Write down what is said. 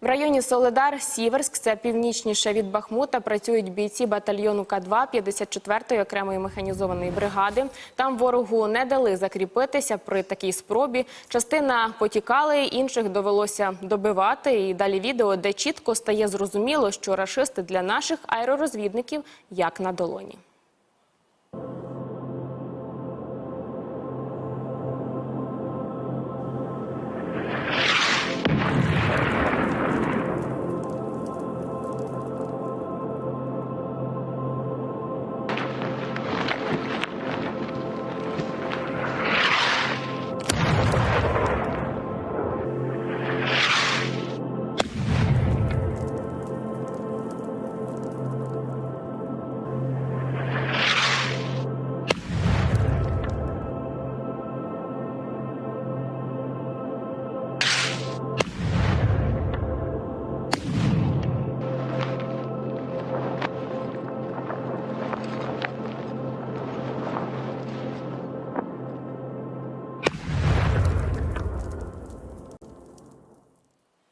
В районі Соледар, Сіверськ, це північніше від Бахмута, працюють бійці батальйону К2 54-ї окремої механізованої бригади. Там ворогу не дали закріпитися при такій спробі. Частина потікали, інших довелося добивати. І далі відео, де чітко стає зрозуміло, що рашисти для наших аеророзвідників як на долоні.